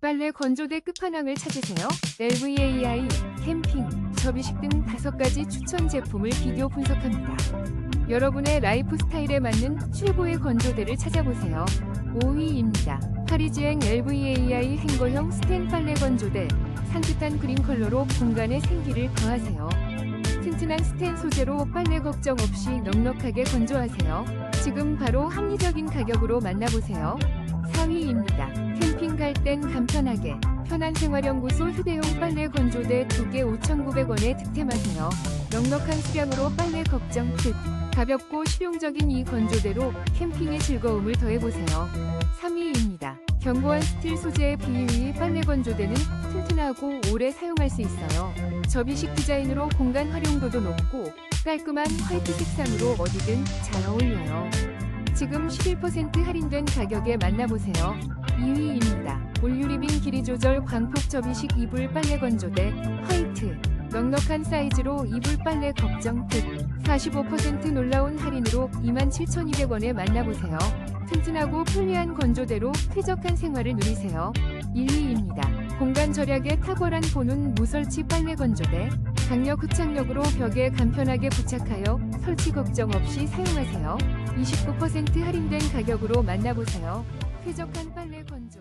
빨래 건조대 끝판왕을 찾으세요. LVAI, 캠핑, 접이식 등 다섯 가지 추천 제품을 비교 분석합니다. 여러분의 라이프 스타일에 맞는 최고의 건조대를 찾아보세요. 5위입니다. 파리지행 LVAI 행거형 스텐 빨래 건조대. 산뜻한 그린 컬러로 공간에 생기를 더하세요. 튼튼한 스텐 소재로 빨래 걱정 없이 넉넉하게 건조하세요. 지금 바로 합리적인 가격으로 만나보세요. 4위입니다. 캠핑 갈땐 간편하게 편한 생활연구소 휴대용 빨래 건조대 2개 5,900원에 득템하세요. 넉넉한 수량으로 빨래 걱정 끝. 가볍고 실용적인 이 건조대로 캠핑의 즐거움을 더해보세요. 3위입니다. 견고한 스틸 소재의 비위 빨래 건조대는 튼튼하고 오래 사용할 수 있어요. 접이식 디자인으로 공간 활용도도 높고 깔끔한 화이트 색상으로 어디든 잘 어울려요. 지금 11% 할인된 가격에 만나보세요. 2위입니다. 올유리빙 길이 조절 광폭 접이식 이불 빨래 건조대 화이트 넉넉한 사이즈로 이불 빨래 걱정 끝 45% 놀라운 할인으로 27,200원에 만나보세요. 튼튼하고 편리한 건조대로 쾌적한 생활을 누리세요. 1위입니다. 공간 절약에 탁월한 보는 무설치 빨래 건조대 강력 흡착력으로 벽에 간편하게 부착하여 설치 걱정 없이 사용하세요. 29% 할인된 가격으로 만나보세요. 쾌적한 빨래 건조.